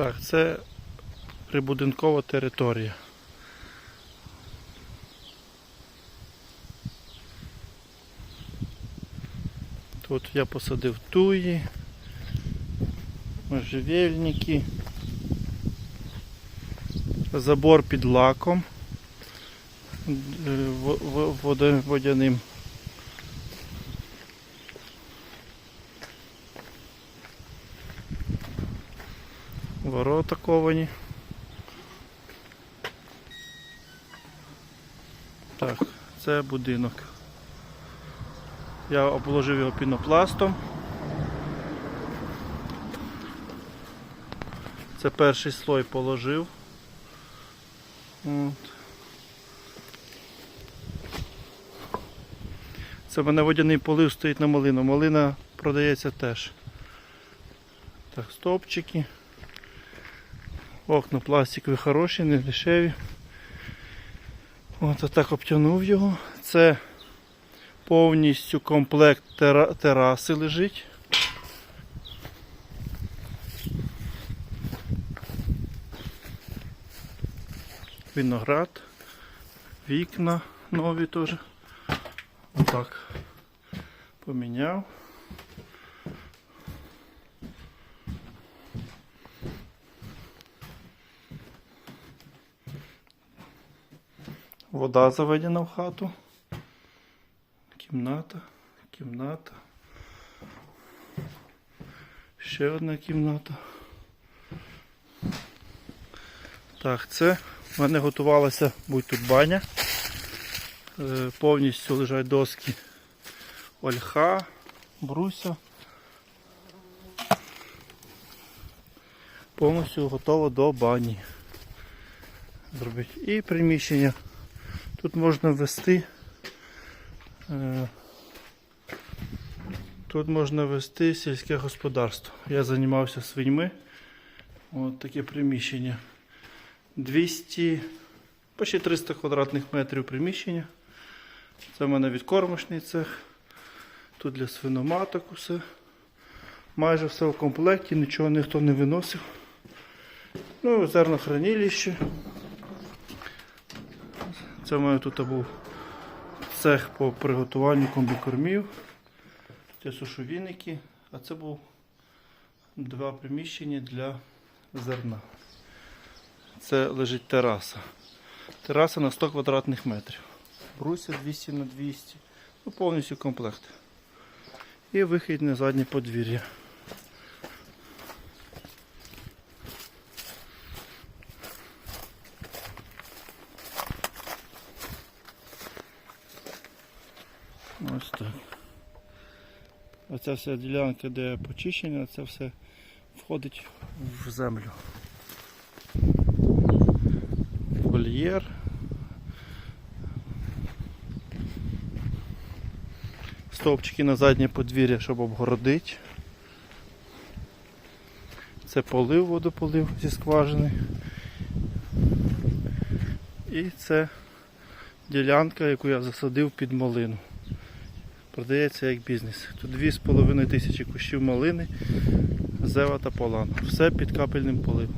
Так, це прибудинкова територія. Тут я посадив туї, можжевельники, забор під лаком е, водяним. Ворота ковані. Так, це будинок. Я обложив його пінопластом. Це перший слой положив. От. Це в мене водяний полив стоїть на малину. Малина продається теж. Так, стовпчики. Окна пластикові хороші, не дешеві. От так обтягнув його. Це повністю комплект тера- тераси лежить. Виноград, вікна нові теж. Отак поміняв. Вода заведена в хату. Кімната, кімната. Ще одна кімната. Так, це в мене готувалася будь тут баня. Е, Повністю лежать доски ольха, бруся. Повністю готово до бані. Зробити. І приміщення. Тут можна ввести. е, Тут можна вести сільське господарство. Я займався свиньми. От таке приміщення. 200, почти 300 квадратних метрів приміщення. Це в мене відкормочний цех. Тут для свиноматок усе. Майже все в комплекті, нічого ніхто не виносив. Ну, зернохранилище. Це в мене тут був цех по приготуванню комбікормів. Це сушовіники, а це був два приміщення для зерна. Це лежить тераса. Тераса на 100 квадратних метрів. Бруся 200 на 200. Ну, повністю комплект. І вихід на заднє подвір'я. Ось так. Оця вся ділянка, де почищення, це все входить в землю. Вольєр. Стовпчики на заднє подвір'я, щоб обгородити. Це полив, водополив зі скважини. І це ділянка, яку я засадив під малину. Продається як бізнес. Тут 2,5 тисячі кущів малини, зева та полана. Все під капельним поливом.